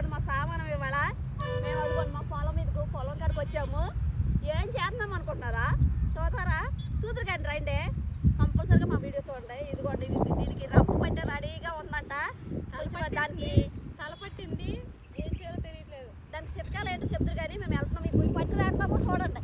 అదిగోండి మా సామానం ఇవ్వాలా మేము అదిగోండి మా పొలం మీదకు పొలం కాడికి వచ్చాము. ఏం చేస్తున్నాం అనుకుంటున్నారా? చూతారా చూద్దరు కానీ రండి. కంపల్సరీగా మా వీడియో చూడండి. ఇదిగోండి దీనికి రప్పు పట్టే రెడీగా ఉందంట. దానికి తలపట్టింది. ఏం చేయాలో తెలియట్లేదు. దానికి చిట్కాలు ఏంటో చెప్తారు కానీ మేము వెళ్తున్నాం. మీకు పట్టు దాటుతాము చూడండి.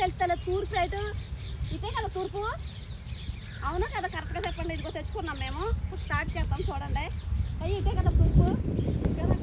తెలుస్తలేదు వెళ్తా తూర్పు సైడ్. ఇదే కదా తూర్పు? అవునా కదా కరెక్ట్గా చెప్పండి. ఇదిగో తెచ్చుకున్నాం మేము. స్టార్ట్ చేద్దాం చూడండి. అయ్యి ఇదే కదా తూర్పు. కదా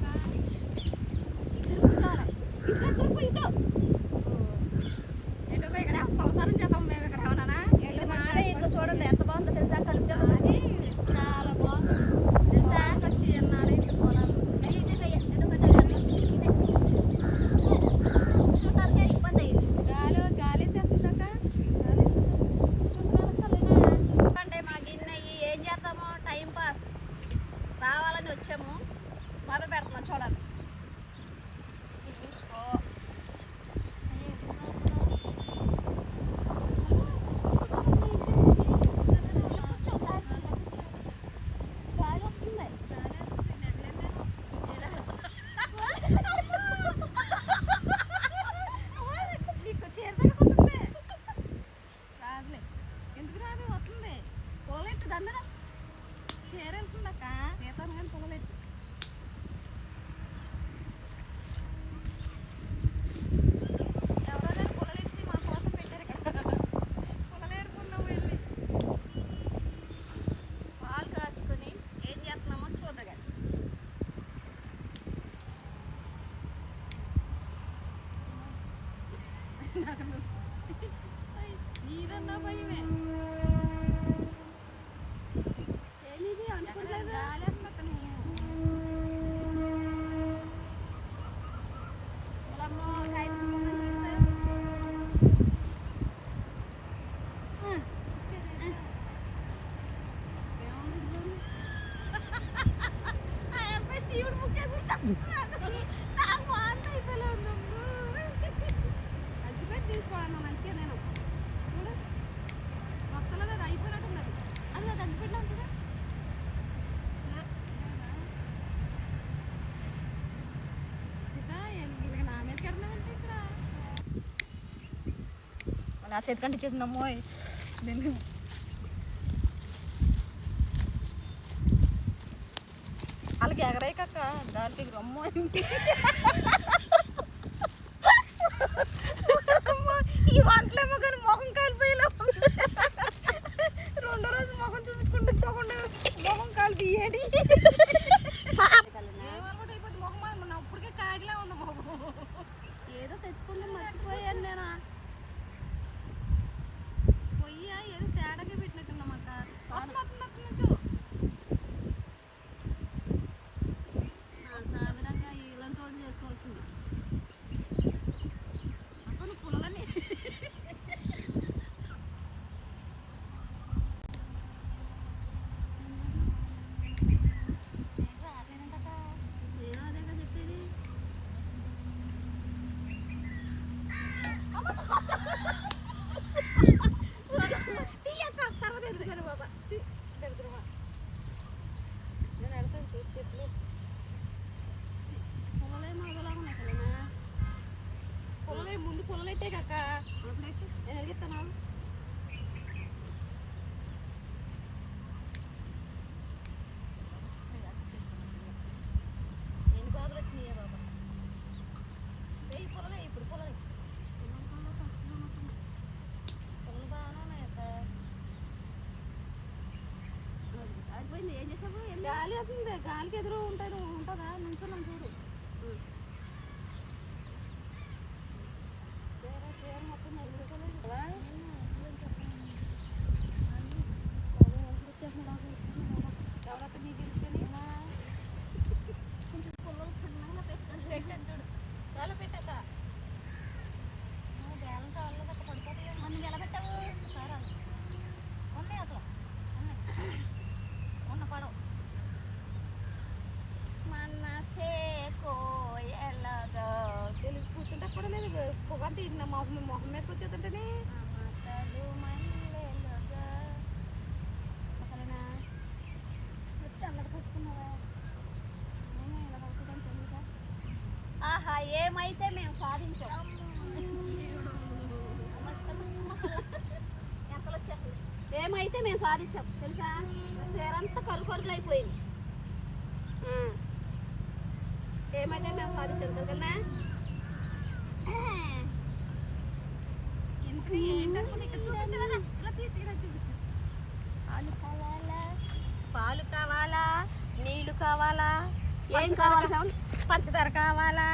నా చేతికంటే చేసిందమ్మో. నేను వాళ్ళకి ఎగరాయి కక్క. దానికి రమ్మో ఈ వంటలేమో కానీ మొహం కాలిపోయేలా రెండో రోజు మొహం చూపించుకుంటే చూకుండా మొహం కాలు తీయడి మొహం అప్పటికే కాగిలా ఉంది మొహం. ఏదో తెచ్చుకుంటే మర్చిపోయాను నేను. ఏదో తేడాగా పెట్టినట్టున్నాం అక్క గాలి వస్తుంది. గాలికి ఎదురు ఉంటాయి నువ్వు ఉంటుందా నించున్నాం చూడు. అయితే మేము సాధించాం తెలుసా? చీరంతా కరుకరులు అయిపోయింది. ఏమైతే మేము సాధించాం తెలుసా? పాలు కావాలా? నీళ్ళు కావాలా? ఏం కావాలా? పంచదార కావాలా?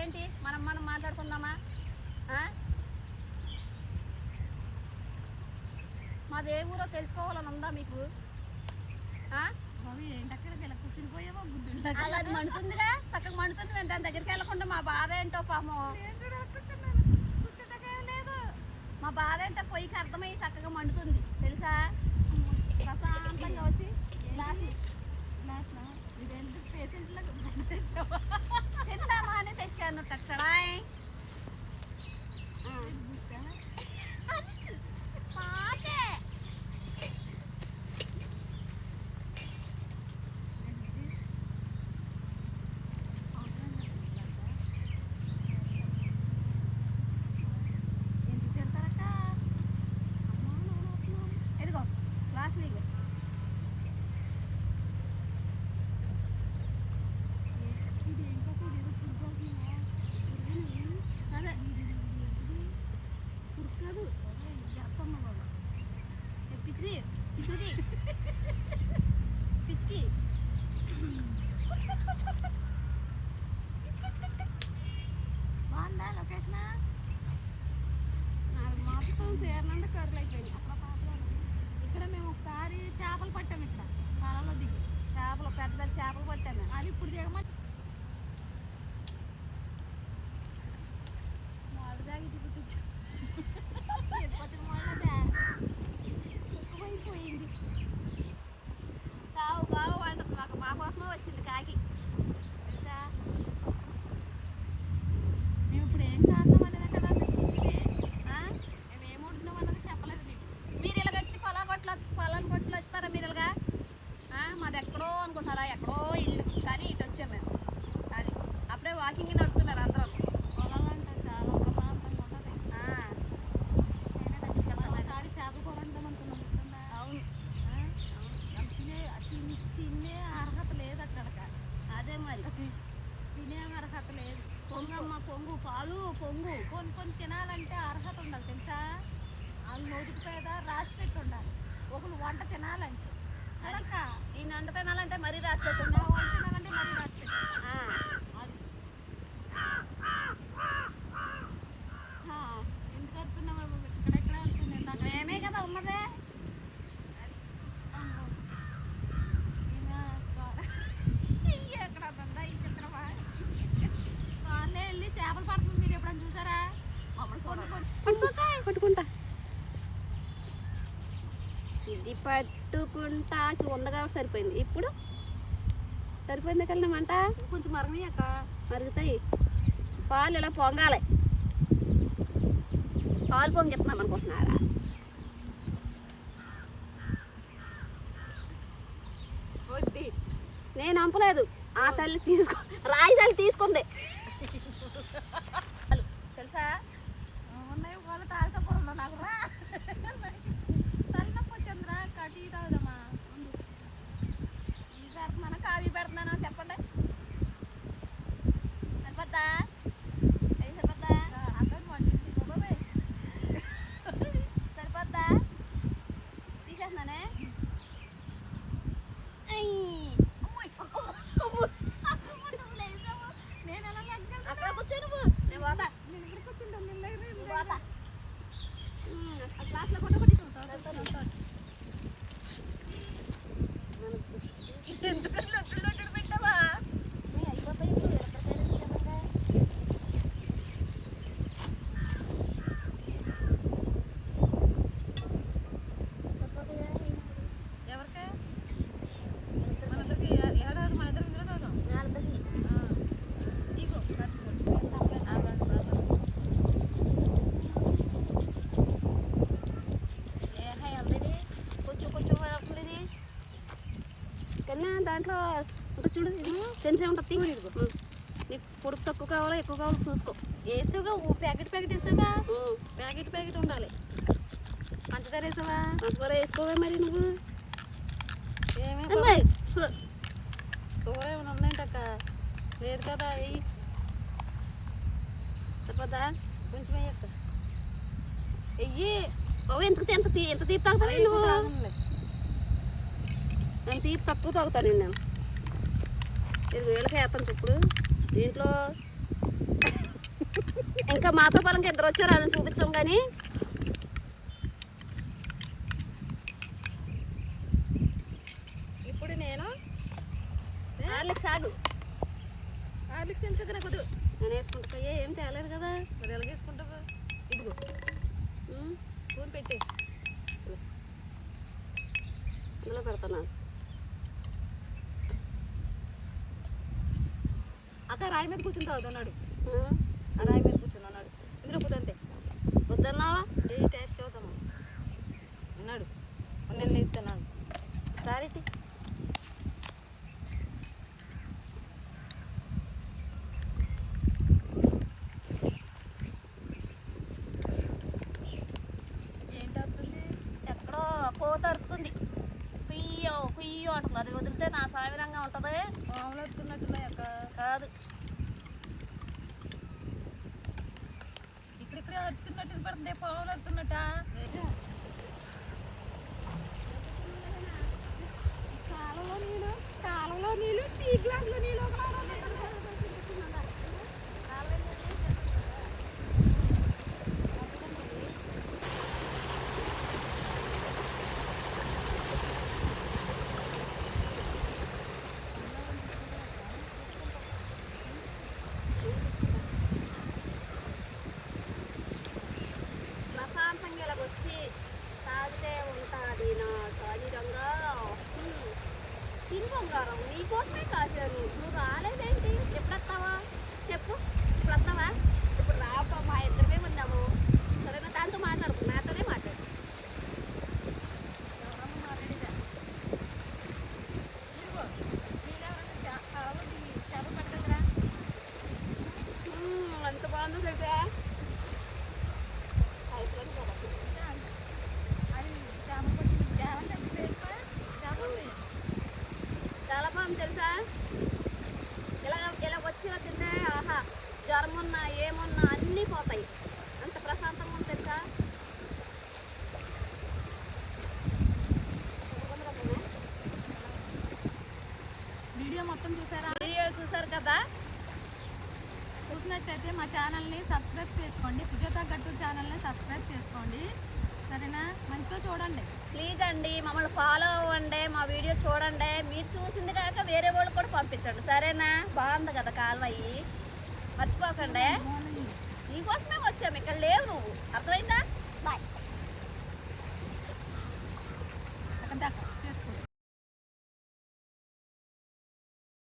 ఏంటి? మనం మనం మాట్లాడుకుందామా? మాది ఏ ఊరో తెలుసుకోవాలని ఉందా మీకు? అలాది మండుతుందిగా? చక్కగా మండుతుంది మేము దాని దగ్గరికి వెళ్ళకుండా మా బాధ ఏంటో పాము మా బాధ ఏంటో పొయ్యికి అర్థమయ్యి చక్కగా మండుతుంది. తెలుసా? ప్రశాంతంగా వచ్చి ఇదేంటి? పేషెంట్లకు తిందామా అని తెచ్చి పట్టుకుంటా. ఉంది కాబట్టి సరిపోయింది. ఇప్పుడు? సరిపోయిందా మంట కొంచెం మరగయ్యాక మరుగుతాయి. పాలు ఇలా పొంగాలి. పాలు పొంగిస్తున్నాం అనుకుంటున్నారా? నేను అంపలేదు. ఆ తల్లి తీసుకో రాయి తల్లి తీసుకుంది. తెలుసా? ఉన్నాయి నాకు? రా టీ కటి తాగుదామా ఉండు. ఈ పెడుతున్నాను కాఫీ పెడుతున్నాను చెప్పండి దాంట్లో ఉంటుంది చూడు ఇది. సెన్సే ఉంటుంది. నీకు పొడుపు తక్కువ కావాలా ఎక్కువ కావాలో చూసుకో. వేసావుగా ప్యాకెట్ ప్యాకెట్ వేసావుగా. ప్యాకెట్ ప్యాకెట్ ఉండాలి. పంచదార వేసావా? పంచదార వేసుకోవే మరి నువ్వు. ఏమేమి కూర ఏమైనా ఉందేంటక్క లేదు కదా వెయ్యి సరిపోద్దా? కొంచెం వేయక్క. వెయ్యి. ఓ ఎంత ఎంత తీపి తాగుతావు నువ్వు? నేను తీపి తక్కువ తాగుతాను నేను. ఇది వీళ్ళకి వేస్తాను ఇప్పుడు దీంట్లో ఇంకా మాతో పొలంకి ఇద్దరు వచ్చారు వాళ్ళని చూపించాం కానీ. ఇప్పుడు నేను వాళ్ళకి సాగు ఆర్లిక్స్ ఎందుకు నాకు వద్దు? నేను వేసుకుంటా ఏ తేలేదు కదా. మరి ఎలా తీసుకుంటావు ఇదిగో. స్పూన్ పెట్టి. అందులో పెడతాను. అక్క రాయి మీద కూర్చుని తాగుతున్నాడు ఆ? రాయి మీద కూర్చుని అన్నాడు. ఇందులో కుదంతే వద్దన్నావా? ఏ టేస్ట్ చూద్దాము? అన్నాడు. నేను ఇస్తున్నాను సారీ కాదు. ఇక్కడిక్కడే అడుతున్నట్టు వినపడుతుంది పొలం అడుతున్నట్ట కాలంలో నీళ్ళు కాలంలో నీళ్ళు టీ గ్లాసులో నీళ్ళు ఒక ప్రశాంతంగా ఇలాగ వచ్చి తాగితే ఉంటుంది నా శరీరంగా హ్మ్. తిను బంగారం నీకోసమే కాశాను నువ్వు రాలేదేంటి ఎప్పుడు వస్తావా చెప్పు ఇప్పుడు వస్తావా ఇప్పుడు రాక మా ఇద్దరమే ఉన్నాము సరేనా దాంతో మాట్లాడుకు నాతోనే మాట్లాడు ఎవరమ్మ మాట్లాడేదా ఇదిగో నీళ్ళు ఎవరన్నా చా- కాలంలో దిగి చేపలు పట్టగలరా హ్మ్, ఎంత బాగుందో తెలుసా అయిపోయింది కదా. అది చేపలు పట్టి చేపలు తగ్గితే చేపలు చాలా బాగుంది తెలుసా ఇలా ఇలా వచ్చి ఇలా తింటే ఆహా జ్వరం ఉన్నా ఏమున్నా అన్నీ పోతాయి అంత ప్రశాంతంగా ఉంది తెలుసా వీడియో మొత్తం చూసారా? వీడియో చూసారు కదా? చూసినట్టయితే మా ఛానల్ని సబ్స్క్రైబ్ చేసుకోండి. సుజాత గట్టు ఛానల్ని సబ్స్క్రైబ్ చేసుకోండి. సరేనా? మంచిగా చూడండి. ప్లీజ్ అండి మమ్మల్ని ఫాలో అవ్వండి మా వీడియో చూడండి. మీరు చూసింది కాక వేరే వాళ్ళకి కూడా పంపించండి. సరేనా? బాగుంది కదా కాలువయ్యి మర్చిపోకండి. నీకోసమే వచ్చాము ఇక్కడ లేవు నువ్వు. అర్థమైందా?